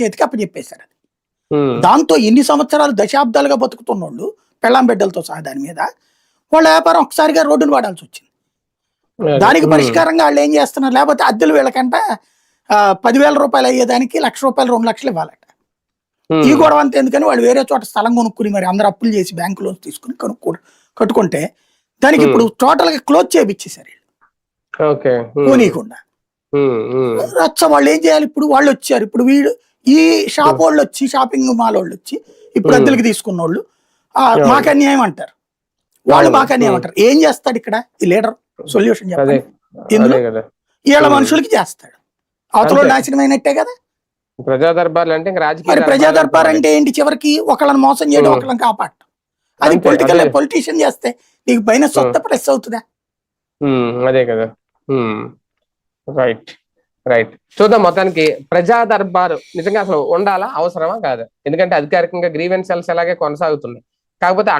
చేతికి అప్పచెప్పేశారు అది. దాంతో ఎన్ని సంవత్సరాలు దశాబ్దాలుగా బతుకుతున్నోళ్ళు పెళ్ళాం బిడ్డలతో సహా దాని మీద వాళ్ళ వ్యాపారం ఒకసారిగా రోడ్డును వాడాల్సి వచ్చింది. దానికి పరిష్కారంగా వాళ్ళు ఏం చేస్తున్నారు? లేకపోతే అద్దెలు వీళ్ళకంట పదివేల రూపాయలు అయ్యేదానికి లక్ష రూపాయలు రెండు లక్షలు ఇవ్వాలట. ఈ గొడవ అంతా ఎందుకని వాళ్ళు వేరే చోట స్థలం కొనుక్కుని మరి అందరు అప్పులు చేసి బ్యాంకు లోన్స్ తీసుకుని కొనుక్కో కట్టుకుంటే దానికి ఇప్పుడు టోటల్గా క్లోజ్ చేయించేశారు పోనీయకుండా. రచ్చ వాళ్ళు ఏం చేయాలి? ఇప్పుడు వాళ్ళు వచ్చారు. ఇప్పుడు వీడు ఈ షాప్ వాళ్ళు వచ్చి షాపింగ్ మాల్ వాళ్ళు వచ్చి ఇప్పుడు. అద్దెలకు తీసుకున్న వాళ్ళు. మాకు అన్యాయం అంటారు వాళ్ళు. మాకు అన్యాయం. అంటారు ఏం చేస్తాడు ఇక్కడ ఈ లీడర్ సొల్యూషన్ చెప్పండి ఇందులో వీళ్ళ. మనుషులకి చేస్తాడు అవతల అంతే. నాశనం అయినట్టే కదా ప్రజా దర్బార్లు అంటే రాజకీయ ప్రజా దర్బార్. అంటే ఏంటి చివరికి ఒకళ్ళని మోసం చేయడం. ఒకళ్ళని కాపాడటం అది పొలిటికల్. పొలిటీషియన్ చేస్తే నీకు పైన సొంత ప్రెస్ అవుతుందా అదే కదా రైట్ రైట్ చూద్దాం మొత్తానికి ప్రజా దర్బారు నిజంగా అసలు ఉండాలా? అవసరమా? కాదు. ఎందుకంటే అధికారికంగా గ్రీవెన్స్ సెల్స్ అలాగే కొనసాగుతున్నాయి. కాకపోతే